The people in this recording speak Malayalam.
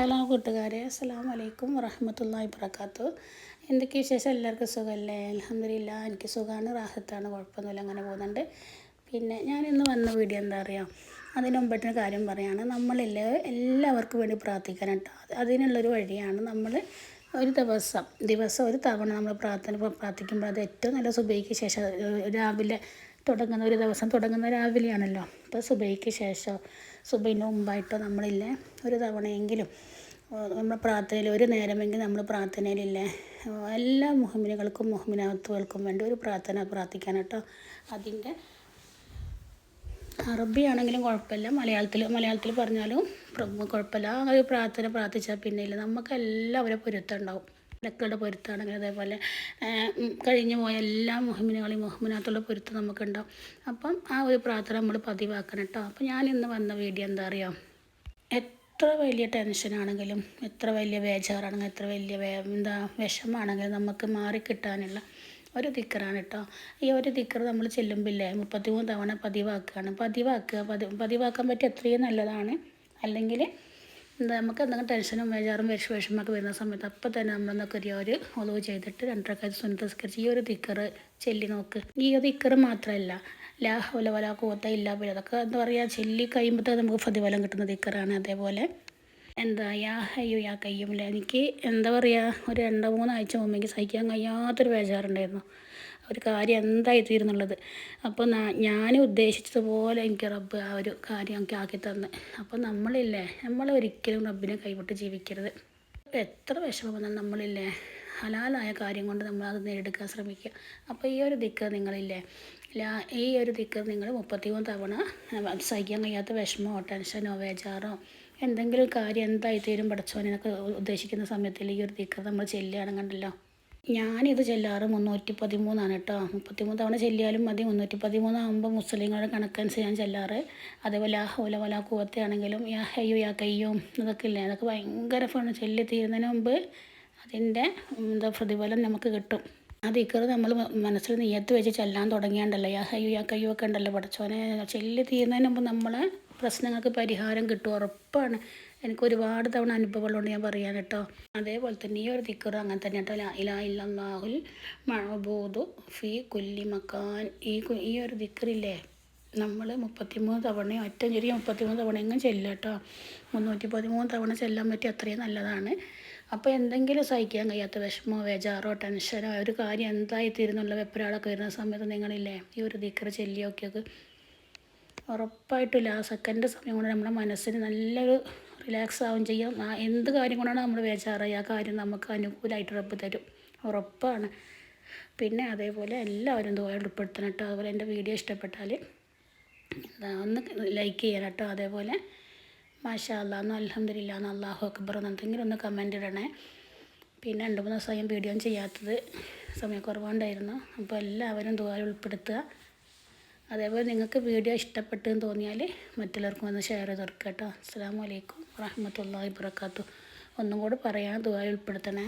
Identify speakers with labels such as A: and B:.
A: ഹലോ കൂട്ടുകാരെ അസ്സാം വലൈക്കും വറഹമത്തല്ലാഹി വർക്കാത്തു എന്തൊക്കെ വിശേഷം? എല്ലാവർക്കും സുഖമല്ലേ? അലഹമില്ല എനിക്ക് സുഖമാണ് റാഹത്താണ് കുഴപ്പമൊന്നുമില്ല അങ്ങനെ പോകുന്നുണ്ട്. പിന്നെ ഞാൻ ഇന്ന് വന്ന വീഡിയോ എന്താ പറയുക അതിന് മുമ്പിട്ടൊരു കാര്യം പറയുകയാണ് നമ്മളില്ല എല്ലാവർക്കും വേണ്ടി പ്രാർത്ഥിക്കാൻ കേട്ടോ. അതിനുള്ളൊരു വഴിയാണ് നമ്മൾ ഒരു ദിവസം ദിവസം ഒരു തവണ നമ്മൾ പ്രാർത്ഥന പ്രാർത്ഥിക്കുമ്പോൾ അത് ഏറ്റവും നല്ല സുബൈക്ക് ശേഷം രാവിലെ തുടങ്ങുന്ന ഒരു ദിവസം തുടങ്ങുന്ന രാവിലെയാണല്ലോ. അപ്പോൾ സുബൈക്ക് ശേഷം സുബൈന്റെ മുമ്പായിട്ടോ നമ്മളില്ലേ ഒരു തവണയെങ്കിലും നമ്മൾ പ്രാർത്ഥനയിൽ ഒരു നേരമെങ്കിലും നമ്മൾ പ്രാർത്ഥനയിലില്ലേ എല്ലാ മുഹമ്മിനുകൾക്കും മുഹമ്മിനാത്തുകൾക്കും വേണ്ടി ഒരു പ്രാർത്ഥന പ്രാർത്ഥിക്കാൻ കേട്ടോ. അതിന്റെ അറബി ആണെങ്കിലും കുഴപ്പമില്ല. മലയാളത്തിൽ മലയാളത്തിൽ പറഞ്ഞാലും കുഴപ്പമില്ല. ആ ഒരു പ്രാർത്ഥന പ്രാർത്ഥിച്ചാൽ പിന്നെ ഇല്ല നമുക്ക് എല്ലാവരും പൊരുത്തം ഉണ്ടാവും. മലക്കളുടെ പൊരുത്താണെങ്കിൽ അതേപോലെ കഴിഞ്ഞു പോയ എല്ലാ മുഹമ്മിനുകളെയും മുഹമ്മിനകത്തുള്ള പൊരുത്തം നമുക്കുണ്ടാവും. അപ്പം ആ ഒരു പ്രാർത്ഥന നമ്മൾ പതിവാക്കണം കേട്ടോ. അപ്പം ഞാൻ ഇന്ന് വന്ന വീഡിയോ എന്താ അറിയാം? എത്ര വലിയ ടെൻഷനാണെങ്കിലും എത്ര വലിയ ബേജാറാണെങ്കിലും എത്ര വലിയ എന്താ വിഷമാണെങ്കിലും നമുക്ക് മാറിക്കിട്ടാനുള്ള ഒരു ദിക്കറാണ് കേട്ടോ. ഈ ഒരു ദിക്കർ നമ്മൾ ചെല്ലുമ്പില്ലേ മുപ്പത്തിമൂന്ന് തവണ പതിവാക്കുകയാണ്. പതിവാക്കുക പതി പതിവാക്കാൻ പറ്റിയ എത്രയും നല്ലതാണ്. അല്ലെങ്കിൽ എന്താ നമുക്ക് എന്തെങ്കിലും ടെൻഷനും ബേജാറും വിഷ വിഷമൊക്കെ വരുന്ന സമയത്ത് അപ്പം തന്നെ നമ്മളെന്നൊക്കെ ഒരു ഒരു ഒളിവ് ചെയ്തിട്ട് രണ്ടരക്കാർ സുന്നതസ്കരിച്ച് ഈ ഒരു ദിക്കർ ചെല്ലി നോക്ക്. ഈ ഒരു ദിക്കർ മാത്രമല്ല ലാ ഹൗല വല കൂത്ത ഇല്ല പിന്നെ അതൊക്കെ എന്താ പറയുക ചെല്ലി കഴിയുമ്പോഴത്തേക്ക് നമുക്ക് പ്രതിഫലം കിട്ടുന്ന ദിക്കറാണ് അതേപോലെ. എന്താ യാ ഹയ്യോ യാ കയ്യുമില്ല എനിക്ക് എന്താ പറയുക ഒരു രണ്ടോ മൂന്നാഴ്ച മുമ്പ് എനിക്ക് സഹിക്കാൻ കഴിയാത്തൊരു ബേജാറുണ്ടായിരുന്നു. ഒരു കാര്യം എന്തായി തീരുന്നുള്ളത്? അപ്പോൾ ഞാൻ ഉദ്ദേശിച്ചതുപോലെ എനിക്ക് റബ്ബ് ആ ഒരു കാര്യം എനിക്ക് ആക്കി തന്ന്. അപ്പോൾ നമ്മളില്ലേ നമ്മൾ ഒരിക്കലും റബ്ബിനെ കൈവിട്ട് ജീവിക്കരുത്. എത്ര വിഷമം വന്നാൽ നമ്മളില്ലേ ഹലാലായ കാര്യം കൊണ്ട് നമ്മൾ അത് നേരിടുക്കാൻ ശ്രമിക്കുക. അപ്പോൾ ഈ ഒരു ദിക്ക് നിങ്ങളില്ലേ ഈ ഒരു ദിക്ക് നിങ്ങൾ മുപ്പത്തിമൂന്ന് തവണ സഹിക്കാൻ കഴിയാത്ത വിഷമമോ ടെൻഷനോ വേജാറോ എന്തെങ്കിലും കാര്യം എന്തായി തീരും പഠിച്ചോനെന്നൊക്കെ ഉദ്ദേശിക്കുന്ന സമയത്തിൽ ഈ ഒരു ദിക്കർ നമ്മൾ ചെല്ലുകയാണെന്നുണ്ടല്ലോ ഞാനിത് ചെല്ലാറ് മുന്നൂറ്റി പതിമൂന്നാണ് കേട്ടോ. മുപ്പത്തിമൂന്ന് തവണ ചെല്ലിയാലും മതി. മുന്നൂറ്റി പതിമൂന്നാകുമ്പോൾ മുസ്ലിങ്ങളുടെ കണക്കനുസരിച്ച് ഞാൻ ചെല്ലാറ്. അതേപോലെ ആ ഹോല വല കൂവത്തയാണെങ്കിലും യാ ഹയ്യോ യാ കയ്യും ഇതൊക്കെ ഇല്ലേ? അതൊക്കെ ഭയങ്കര ഫോണ് ചെല്ലി തീരുന്നതിന് മുമ്പ് അതിന്റെ എന്താ പ്രതിഫലം നമുക്ക് കിട്ടും. ആ ദിക്കറ് നമ്മൾ മനസ്സിൽ നീയത്ത് വെച്ച് ചെല്ലാൻ തുടങ്ങിയാണ്ടല്ലോ. യാ ഹയ്യോ യാ കയ്യോ ഒക്കെ ഉണ്ടല്ലോ പഠിച്ചോനെ ചെല്ലി തീരുന്നതിന് മുമ്പ് നമ്മളെ പ്രശ്നങ്ങൾക്ക് പരിഹാരം കിട്ടും ഉറപ്പാണ്. എനിക്ക് ഒരുപാട് തവണ അനുഭവങ്ങളുണ്ട് ഞാൻ പറയാൻ കേട്ടോ. അതേപോലെ തന്നെ ഈ ഒരു ദിക്കർ അങ്ങനെ തന്നെ കേട്ടോ. ഇലാ ഇല്ലാഹുൽ മഴബൂദു ഫി കുല്ലി മക്കാൻ ഈ ഈ ഒരു ദിക്കറില്ലേ നമ്മൾ മുപ്പത്തിമൂന്ന് തവണയോ ഏറ്റവും ചെറിയ മുപ്പത്തിമൂന്ന് തവണയെങ്കിലും ചെല്ലുക കേട്ടോ. മുന്നൂറ്റി പതിമൂന്ന് തവണ ചെല്ലാൻ പറ്റി അത്രയും നല്ലതാണ്. അപ്പോൾ എന്തെങ്കിലും സഹിക്കാൻ കഴിയാത്ത വിഷമോ വേജാറോ ടെൻഷനോ ഒരു കാര്യം എന്തായി തീരുന്നുള്ള വെപ്പരാളൊക്കെ വരുന്ന സമയത്ത് നിങ്ങളില്ലേ ഈ ഒരു ദിക്കർ ചെല്ലിയൊക്കെ ഉറപ്പായിട്ടില്ല ആ സെക്കൻഡ് സമയം കൊണ്ട് നമ്മുടെ മനസ്സിന് നല്ലൊരു റിലാക്സ് ആവുകയും ചെയ്യും. ആ എന്ത് കാര്യം കൊണ്ടാണ് നമ്മൾ ബേജാറായി ആ കാര്യം നമുക്ക് അനുകൂലമായിട്ട് റബ്ബ് തരും. ഉറപ്പാണ്. പിന്നെ അതേപോലെ എല്ലാവരും ദുബായ ഉൾപ്പെടുത്തണം കേട്ടോ. അതുപോലെ എന്റെ വീഡിയോ ഇഷ്ടപ്പെട്ടാൽ ഒന്ന് ലൈക്ക് ചെയ്യണം കേട്ടോ. അതേപോലെ മാഷാ അള്ളാന്ന് അലഹമില്ല എന്ന് അള്ളാഹു അക്ബർ എന്തെങ്കിലും ഒന്ന് കമന്റ് ഇടണേ. പിന്നെ രണ്ട് മൂന്ന് ദിവസം വീഡിയോ ചെയ്യാത്തത് സമയക്കുറവുണ്ടായിരുന്നു. അപ്പോൾ എല്ലാവരും ദുബായ ഉൾപ്പെടുത്തുക. അതേപോലെ നിങ്ങൾക്ക് വീഡിയോ ഇഷ്ടപ്പെട്ടെന്ന് തോന്നിയാൽ മറ്റുള്ളവർക്കും ഒന്ന് ഷെയർ ചെയ്ത് കൊടുക്കുക കേട്ടോ. അസ്സാം വലൈക്കും വറഹമത്തല്ലാ ഇബ്രക്കാത്തു ഒന്നും കൂടെ പറയാൻ ദുബായി ഉൾപ്പെടുത്തണേ.